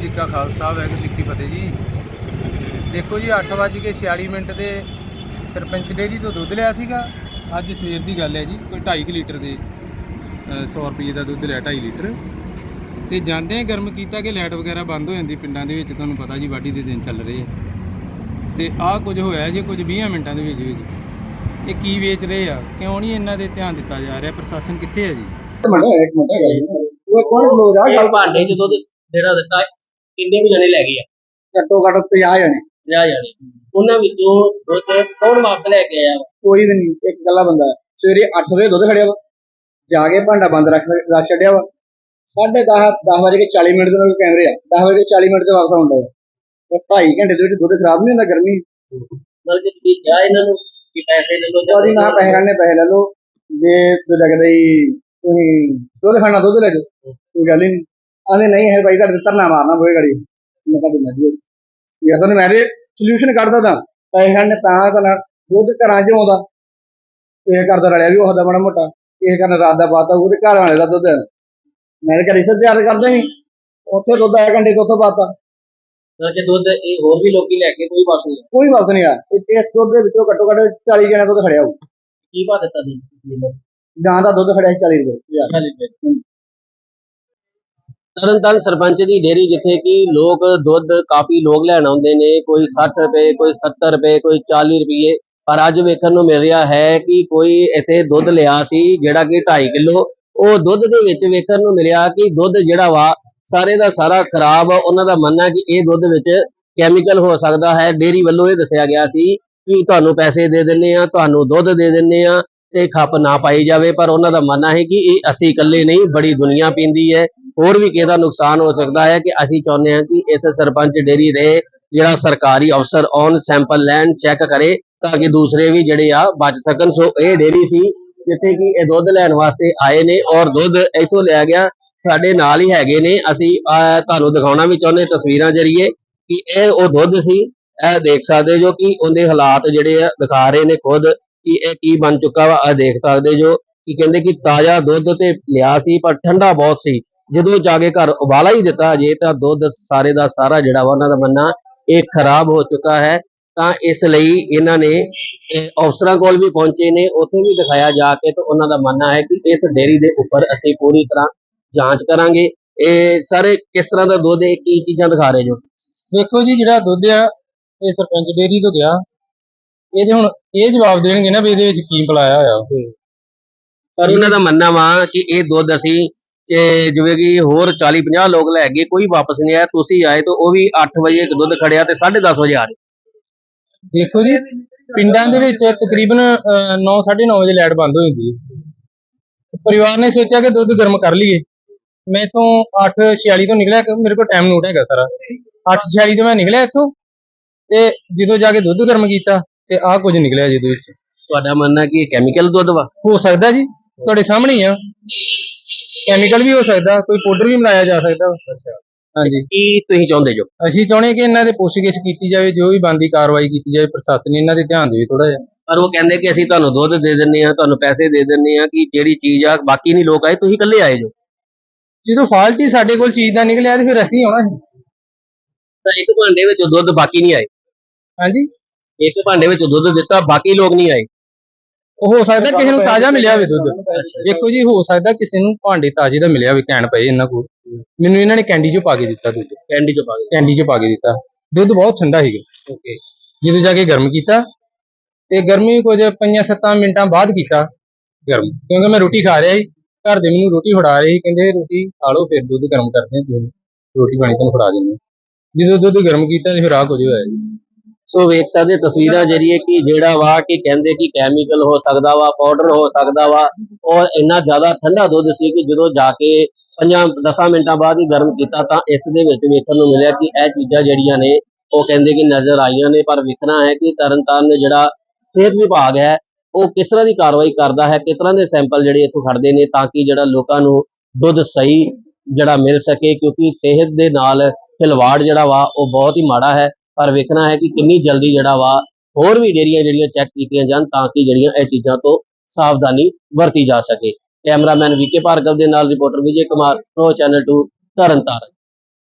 ਜੀ ਕਾ ਖਾਲਸਾ ਵਾਹਿਗੁਰੂ ਜੀ ਕੀ ਫਤਿਹ ਜੀ। ਦੇਖੋ ਜੀ 8:46 ਮਿੰਟ ਦੇ ਸਰਪੰਚ ਡੇਰੀ ਤੋਂ ਦੁੱਧ ਲਿਆ ਸੀਗਾ। ਅੱਜ ਸਵੇਰ ਦੀ ਗੱਲ ਹੈ ਜੀ ਕੋਈ 2.5 ਲੀਟਰ ਦੇ ਅ, 100 ਰੁਪਏ ਦਾ ਦੁੱਧ ਲਿਆ 2.5 ਲੀਟਰ। ਤੇ ਜਾਂਦੇ ਗਰਮ ਕੀਤਾ ਕਿ ਲਾਈਟ ਵਗੈਰਾ ਬੰਦ ਹੋ ਜਾਂਦੀ ਪਿੰਡਾਂ ਦੇ ਵਿੱਚ ਤੁਹਾਨੂੰ ਪਤਾ ਜੀ ਵਾਢੀ ਦੇ ਦਿਨ ਚੱਲ ਰਹੇ ਆ। ਤੇ ਆਹ ਕੁਝ ਹੋਇਆ ਜੀ ਕੁਝ 20 ਮਿੰਟਾਂ ਦੇ ਵਿੱਚ ਵਿੱਚ। ਇਹ ਕੀ ਵੇਚ ਰਹੇ ਆ? ਕਿਉਂ ਨਹੀਂ ਇਹਨਾਂ ਦੇ ਧਿਆਨ ਦਿੱਤਾ ਜਾ ਰਿਹਾ? ਪ੍ਰਸ਼ਾਸਨ ਕਿੱਥੇ ਹੈ ਜੀ? ਮਿੰਟ ਇੱਕ ਜੀ ਉਹ ਕੌਣ ਆ ਇਹ ਭਾਂਡੇ ਦੁੱਧ ਜਿਹੜਾ ਦਿੱਤਾ ਕਿੰਨੇ ਕੁ ਜਣੇ ਲੈ ਗਏ ਆ? ਘੱਟੋ ਘੱਟ 50 ਜਣੇ। 50 ਜਣੇ। ਉਹਨਾਂ ਵਿੱਚੋਂ ਦੁੱਧ ਕੌਣ ਵਾਪਸ ਲੈ ਕੇ ਆਇਆ? ਕੋਈ ਵੀ ਨਹੀਂ ਇੱਕ ਗੱਲਾ ਬੰਦਾ ਹੈ। ਸਵੇਰੇ 8 ਵਜੇ ਦੁੱਧ ਖੜਿਆ ਵਾ। ਜਾ ਕੇ ਭਾਂਡਾ ਬੰਦ ਰੱਖ ਰੱਖ ਛੱਡਿਆ ਵਾ। ਸਾਢੇ 10 10 ਵਜੇ ਕੇ 40 ਮਿੰਟ ਦੇ ਨਾਲ ਕੈਮਰੇ ਆ। 10 ਵਜੇ ਕੇ 40 ਮਿੰਟ ਤੇ ਵਾਪਸ ਆਉਂਦਾ ਹੈ ਤੇ 2.5 ਘੰਟੇ ਦੇ ਵਿੱਚ ਦੁੱਧ ਖਰਾਬ ਨਹੀਂ ਹੁੰਦਾ ਗਰਮੀ। ਮਤਲਬ ਕਿ ਤੁਸੀਂ ਕਿਹਾ ਇਹਨਾਂ ਨੂੰ ਕਿ ਪੈਸੇ ਲੈ ਲਓ ਜਾਂ ਉਹਦੀ ਨਾ ਪੈਸੇ ਕਰਨੇ ਪੈਸੇ ਲੈ ਲਓ। ਜੇ ਤੁਹਾਨੂੰ ਲੱਗਦਾ ਹੀ ਤੁਸੀਂ ਦੁੱਧ ਖਾਣਾ ਦੁੱਧ ਲੈ ਜਾਓ ਕੋਈ ਗੱਲ ਹੀ ਨਹੀਂ। ਆਂਦੇ ਨਹੀਂ ਹੈ ਭਾਈ ਤੁਹਾਡੇ ਤੇ ਧਰਨਾ ਮਾਰਨਾ ਹੋਏ ਗੜੀ। ਮੈਂ ਤੁਹਾਡੀ ਮਰਜ਼ੀ ਇਹ ਅਸਲ ਮੈਂ ਤੇ ਸੋਲੂਸ਼ਨ ਕੱਢ ਸਕਦਾ ਪੈਸੇ ਖਾਣੇ ਤਾਂ ਤਾਂ ਦੁੱਧ ਘਰਾਂ 'ਚ ਆਉਂਦਾ। ਇਹ ਕਰਦਾ ਰਲਿਆ ਵੀ ਉਹਦਾ ਬੜਾ ਮੋਟਾ। ਇਹ ਕਰਨ ਰਾਤ ਦਾ ਪਾਤਾ ਉਹਦੇ ਘਰ ਵਾਲੇ ਦਾ ਦੁੱਧ ਮੈਂ ਤਾਂ ਘਰੇ ਸੇ ਤਿਆਰ ਕਰਦੇ ਨਹੀਂ ਉੱਥੇ ਦੁੱਧ ਆਇਆ ਘੰਟੇ ਤੋਂ ਉੱਥੋਂ ਮਤਲਬ ਕਿ ਦੁੱਧ ਇਹ ਹੋਰ ਵੀ ਲੋਕੀ ਲੈ ਕੇ ਕੋਈ ਵਾਪਸ ਨਹੀਂ। ਕੋਈ ਵਾਪਸ ਨਹੀਂ ਇਹ ਇਸ ਦੁੱਧ ਦੇ ਵਿੱਚੋਂ ਘੱਟੋ ਘੱਟ 40 ਜਣਾ ਦੁੱਧ ਖੜਿਆ ਹੋਊ। ਕੀ ਭਾਅ ਦਿੱਤਾ ਤੁਸੀਂ ਗਾਂ ਦਾ ਦੁੱਧ ਖੜਿਆ ਸੀ 40 ਰੁਪਏ। ਤਰਨਤਾਰਨ ਸਰਪੰਚ ਦੀ ਡੇਰੀ ਜਿੱਥੇ ਕਿ ਲੋਕ ਦੁੱਧ ਕਾਫੀ ਲੋਕ ਲੈਣ ਆਉਂਦੇ ਨੇ, ਕੋਈ 60 ਰੁਪਏ, ਕੋਈ 70 ਰੁਪਏ, ਕੋਈ 40 ਰੁਪਏ ਪਰ ਅੱਜ ਵੇਖਣ ਨੂੰ ਮਿਲ ਰਿਹਾ ਹੈ ਕਿ ਕੋਈ ਇੱਥੇ ਦੁੱਧ ਲਿਆ ਸੀ, ਜਿਹੜਾ ਕਿ 2.5 ਕਿਲੋ। ਉਹ ਦੁੱਧ ਦੇ ਵਿੱਚ ਵੇਖਣ ਨੂੰ ਮਿਲਿਆ ਕਿ ਦੁੱਧ ਜਿਹੜਾ ਵਾ, ਸਾਰੇ ਦਾ ਸਾਰਾ ਖਰਾਬ, ਉਹਨਾਂ ਦਾ ਮੰਨਣਾ ਕਿ ਇਹ ਦੁੱਧ ਵਿੱਚ ਕੈਮੀਕਲ ਹੋ ਸਕਦਾ ਹੈ। ਡੇਰੀ ਵੱਲੋਂ ਇਹ ਦੱਸਿਆ ਗਿਆ ਸੀ ਕਿ ਤੁਹਾਨੂੰ ਪੈਸੇ ਦੇ ਦਿੰਨੇ ਆ, ਤੁਹਾਨੂੰ ਦੁੱਧ ਦੇ ਦਿੰਨੇ ਆ ਤੇ ਖੱਪ ਨਾ ਪਾਈ ਜਾਵੇ। ਪਰ ਉਹਨਾਂ ਦਾ ਮੰਨਣਾ ਹੈ ਕਿ ਇਹ ਅਸੀਂ ਇਕੱਲੇ ਨਹੀਂ, ਬੜੀ ਦੁਨੀਆ ਪੀਂਦੀ ਹੈ। ਹੋਰ ਵੀ ਕਿਸੇ ਦਾ ਨੁਕਸਾਨ ਹੋ ਸਕਦਾ ਹੈ ਕਿ ਅਸੀਂ ਚਾਹੁੰਦੇ ਹਾਂ ਕਿ ਇਸ ਸਰਪੰਚ ਡੇਰੀ ਦੇ ਜਿਹੜਾ ਸਰਕਾਰੀ ਅਫਸਰ ਔਨ ਸੈਂਪਲ ਲੈਣ ਚੈੱਕ ਕਰੇ ਤਾਂ ਕਿ ਦੂਸਰੇ ਵੀ ਜਿਹੜੇ ਆ ਬਚ ਸਕਣ। ਸੋ ਇਹ ਡੇਰੀ ਸੀ ਜਿੱਥੇ ਕਿ ਇਹ ਦੁੱਧ ਲੈਣ ਵਾਸਤੇ ਆਏ ਨੇ ਔਰ ਦੁੱਧ ਇੱਥੋਂ ਲਿਆ ਗਿਆ। ਸਾਡੇ ਨਾਲ ਹੀ ਹੈਗੇ ਨੇ। ਅਸੀਂ ਤੁਹਾਨੂੰ ਦਿਖਾਉਣਾ ਵੀ ਚਾਹੁੰਦੇ ਤਸਵੀਰਾਂ ਜਰੀਏ ਕਿ ਇਹ ਉਹ ਦੁੱਧ ਸੀ। ਇਹ ਦੇਖ ਸਕਦੇ ਜੋ ਕਿ ਉਹਦੇ ਹਾਲਾਤ ਜਿਹੜੇ ਆ ਦਿਖਾ ਰਹੇ ਨੇ ਖੁਦ ਕਿ ਇਹ ਕੀ ਬਣ ਚੁੱਕਾ ਵਾ। ਇਹ ਦੇਖ ਸਕਦੇ ਜੋ ਕਿ ਕਹਿੰਦੇ ਕਿ ਤਾਜ਼ਾ ਦੁੱਧ ਤੇ ਲਿਆ ਸੀ, ਪਰ ਠੰਡਾ ਬਹੁਤ ਸੀ। ਜਦੋਂ ਜਾ ਕੇ ਘਰ ਉਬਾਲਾ ਹੀ ਦਿੱਤਾ ਜੇ ਤਾਂ ਦੁੱਧ ਸਾਰੇ ਦਾ ਸਾਰਾ ਜਿਹੜਾ ਵਾ ਉਹਨਾਂ ਦਾ ਮੰਨਣਾ ਇਹ ਖਰਾਬ ਹੋ ਚੁੱਕਾ ਹੈ। ਤਾਂ ਇਸ ਲਈ ਇਹਨਾਂ ਨੇ ਇਹ ਅਫਸਰਾਂ ਕੋਲ ਵੀ ਪਹੁੰਚੇ ਨੇ ਉੱਥੇ ਵੀ ਦਿਖਾਇਆ ਜਾ ਕੇ ਤਾਂ ਉਹਨਾਂ ਦਾ ਮੰਨਣਾ ਹੈ ਕਿ ਇਸ ਡੇਰੀ ਦੇ ਉੱਪਰ ਅਸੀਂ ਪੂਰੀ ਤਰ੍ਹਾਂ ਜਾਂਚ ਕਰਾਂਗੇ। ਇਹ ਸਾਰੇ ਕਿਸ ਤਰ੍ਹਾਂ ਦਾ ਦੁੱਧ ਹੈ ਕੀ ਚੀਜ਼ਾਂ ਦਿਖਾ ਰਹੇ ਜੋ? ਵੇਖੋ ਜੀ ਜਿਹੜਾ ਦੁੱਧ ਆ ਇਹ ਸਰਪੰਚ ਡੇਰੀ ਤੋਂ ਗਿਆ ਇਹਦੇ ਹੁਣ ਇਹ ਜਵਾਬ ਦੇਣਗੇ ਨਾ ਵੀ ਇਹਦੇ ਵਿੱਚ ਕੀ ਪਲਾਇਆ ਹੋਇਆ। ਪਰ ਉਹਨਾਂ ਦਾ ਮੰਨਣਾ ਵਾ ਕਿ ਇਹ ਦੁੱਧ ਅਸੀਂ ਤੇ ਜਿਵੇਂ ਕਿ ਹੋਰ 40 50 ਲੋਕ ਲੈ ਗਏ ਕੋਈ ਵਾਪਸ ਨਹੀਂ ਆਇਆ ਤੁਸੀਂ ਆਏ ਤਾਂ ਉਹ ਵੀ 8 ਵਜੇ ਇੱਕ ਦੁੱਧ ਖੜਿਆ ਤੇ 10:30 ਵਜੇ ਆ ਰਹੇ। ਦੇਖੋ ਜੀ ਪਿੰਡਾਂ ਦੇ ਵਿੱਚ ਤਕਰੀਬਨ 9:30 ਵਜੇ ਲਾਈਟ ਬੰਦ ਹੋ ਜਾਂਦੀ ਹੈ। ਪਰਿਵਾਰ ਨੇ ਸੋਚਿਆ ਕਿ ਦੁੱਧ ਗਰਮ ਕਰ ਲਈਏ। ਮੈਂ ਤੋਂ 8:46 ਤੋਂ ਨਿਕਲਿਆ ਕਿ ਮੇਰੇ ਕੋਲ ਟਾਈਮ ਨੋਟ ਹੈਗਾ ਸਾਰਾ। 8:46 ਤੋਂ ਮੈਂ ਨਿਕਲਿਆ ਇੱਥੋਂ ਤੇ ਜਦੋਂ ਜਾ ਕੇ ਦੁੱਧ ਗਰਮ ਕੀਤਾ ਤੇ ਆਹ ਕੁਝ ਨਿਕਲਿਆ ਜਿਹਦੇ ਵਿੱਚ। ਤੁਹਾਡਾ ਮੰਨਣਾ ਕਿ ਇਹ ਕੈਮੀਕਲ ਦੁੱਧ ਵਾ? ਹੋ ਸਕਦਾ ਜੀ ਤੁਹਾਡੇ ਸਾਹਮਣੇ ਆ। ਕੈਮੀਕਲ ਵੀ ਹੋ ਸਕਦਾ ਕੋਈ ਪਾਊਡਰ ਵੀ ਮਿਲਾਇਆ ਜਾ ਸਕਦਾ। ਹਾਂਜੀ। ਕੀ ਤੁਸੀਂ ਚਾਹੁੰਦੇ ਜੋ? ਅਸੀਂ ਚਾਹੁੰਦੇ ਕਿ ਇਹਨਾਂ ਦੇ ਪੁੱਛਗਿੱਛ ਕੀਤੀ ਜਾਵੇ ਜੋ ਵੀ ਬੰਦੀ ਕਾਰਵਾਈ ਕੀਤੀ ਜਾਵੇ ਪ੍ਰਸ਼ਾਸਨ ਇਹਨਾਂ ਦੇ ਧਿਆਨ ਦੇਵੇ ਥੋੜਾ ਜਿਹਾ। ਪਰ ਉਹ ਕਹਿੰਦੇ ਕਿ ਅਸੀਂ ਤੁਹਾਨੂੰ ਦੁੱਧ ਦੇ ਦਿੰਨੇ ਆ ਤੁਹਾਨੂੰ ਪੈਸੇ ਦੇ ਦਿੰਨੇ ਆ ਕਿ ਜਿਹੜੀ ਚੀਜ਼ ਆ ਬਾਕੀ ਨਹੀਂ ਲੋਕ ਆਏ ਤੁਸੀਂ ਇਕੱਲੇ ਆਏ ਜੋ। ਜਦੋਂ ਫਾਲਟ ਹੀ ਸਾਡੇ ਕੋਲ ਚੀਜ਼ ਦਾ ਨਿਕਲਿਆ ਤੇ ਫਿਰ ਅਸੀਂ ਆਉਣਾ ਸੀ। ਤਾਂ ਇੱਕ ਭਾਂਡੇ ਵਿੱਚ ਦੁੱਧ ਬਾਕੀ ਨਹੀਂ ਆਏ। ਹਾਂਜੀ। ਇੱਕ ਭਾਂਡੇ ਵਿੱਚ ਦੁੱਧ ਦਿੱਤਾ ਬਾਕੀ ਲੋਕ ਨਹੀਂ ਆਏ। ਉਹ ਹੋ ਸਕਦਾ ਕਿਸੇ ਨੂੰ ਤਾਜ਼ਾ ਮਿਲਿਆ ਹੋਵੇ ਦੁੱਧ। ਦੇਖੋ ਜੀ ਹੋ ਸਕਦਾ ਕਿਸੇ ਨੂੰ ਭਾਂਡੇ ਤਾਜ਼ੇ ਦਾ ਮਿਲਿਆ ਹੋਵੇ ਕਹਿਣ ਪਏ ਇਹਨਾਂ ਕੋਲ। ਮੈਨੂੰ ਇਹਨਾਂ ਨੇ ਕੈਂਡੀ 'ਚ ਪਾ ਕੇ ਦਿੱਤਾ ਦੁੱਧ। ਕੈਂਡੀ ਚ ਪਾ ਕੇ ਕੈਂਡੀ 'ਚ ਪਾ ਕੇ ਦਿੱਤਾ। ਦੁੱਧ ਬਹੁਤ ਠੰਡਾ ਸੀਗਾ। ਓਕੇ। ਜਦੋਂ ਜਾ ਕੇ ਗਰਮ ਕੀਤਾ ਤੇ ਗਰਮੀ ਕੁਝ 5-7 ਮਿੰਟਾਂ ਬਾਅਦ ਕੀਤਾ ਗਰਮ। ਕਿਉਂਕਿ ਮੈਂ ਰੋਟੀ ਖਾ ਰਿਹਾ ਸੀ ਘਰ ਦੇ ਮੈਨੂੰ ਰੋਟੀ ਫੜਾ ਰਹੇ ਸੀ ਕਹਿੰਦੇ ਰੋਟੀ ਖਾ ਲਓ ਫਿਰ ਦੁੱਧ ਗਰਮ ਕਰਦੇ ਹਾਂ ਰੋਟੀ ਪਾਣੀ ਤੁਹਾਨੂੰ ਫੜਾ ਦਿੰਦੇ ਹਾਂ। ਜਦੋਂ ਦੁੱਧ ਗਰਮ ਕੀਤਾ ਤੇ ਫਿਰ ਆਹ ਕੁਝ ਹੋਇਆ ਜੀ। ਸੋ ਵੇਖ ਸਕਦੇ ਤਸਵੀਰਾਂ ਜਰੀਏ ਕਿ ਜਿਹੜਾ ਵਾ ਕਿ ਕਹਿੰਦੇ ਕਿ ਕੈਮੀਕਲ ਹੋ ਸਕਦਾ ਵਾ ਪਾਊਡਰ ਹੋ ਸਕਦਾ ਵਾ, ਔਰ ਇੰਨਾ ਜ਼ਿਆਦਾ ਠੰਡਾ ਦੁੱਧ ਸੀ ਕਿ ਜਦੋਂ ਜਾ ਕੇ 5-10 ਮਿੰਟਾਂ ਬਾਅਦ ਹੀ ਗਰਮ ਕੀਤਾ ਤਾਂ ਇਸ ਦੇ ਵਿੱਚ ਵੇਖਣ ਨੂੰ ਮਿਲਿਆ ਕਿ ਇਹ ਚੀਜ਼ਾਂ ਜਿਹੜੀਆਂ ਨੇ, ਉਹ ਕਹਿੰਦੇ ਕਿ ਨਜ਼ਰ ਆਈਆਂ ਨੇ, ਪਰ ਵੇਖਣਾ ਹੈ ਕਿ ਤਰਨਤਾਰਨ ਦੇ ਜਿਹੜਾ ਸਿਹਤ ਵਿਭਾਗ ਹੈ, ਉਹ ਕਿਸ ਤਰ੍ਹਾਂ ਦੀ ਕਾਰਵਾਈ ਕਰਦਾ ਹੈ, ਕਿਸ ਤਰ੍ਹਾਂ ਦੇ ਸੈਂਪਲ ਜਿਹੜੇ ਇੱਥੋਂ ਖੜਦੇ ਨੇ ਤਾਂ ਕਿ ਜਿਹੜਾ ਲੋਕਾਂ ਨੂੰ ਦੁੱਧ ਸਹੀ ਜਿਹੜਾ ਮਿਲ ਸਕੇ, ਕਿਉਂਕਿ ਸਿਹਤ ਦੇ ਨਾਲ ਖਿਲਵਾੜ ਜਿਹੜਾ ਵਾ, ਉਹ ਬਹੁਤ ਹੀ ਮਾੜਾ ਹੈ। ਪਰ ਵੇਖਣਾ ਹੈ ਕਿ ਕਿੰਨੀ ਜਲਦੀ ਜਿਹੜਾ ਵਾ ਹੋਰ ਵੀ ਡੇਰੀਆਂ ਜਿਹੜੀਆਂ ਚੈੱਕ ਕੀਤੀਆਂ ਜਾਣ ਤਾਂ ਕਿ ਜਿਹੜੀਆਂ ਇਹ ਚੀਜ਼ਾਂ ਤੋਂ ਸਾਵਧਾਨੀ ਵਰਤੀ ਜਾ ਸਕੇ। ਕੈਮਰਾਮੈਨ ਵੀਕੇ ਭਾਰਗਵ ਦੇ ਨਾਲ reporter Vijay Kumar pro channel 2 Tarn Taran.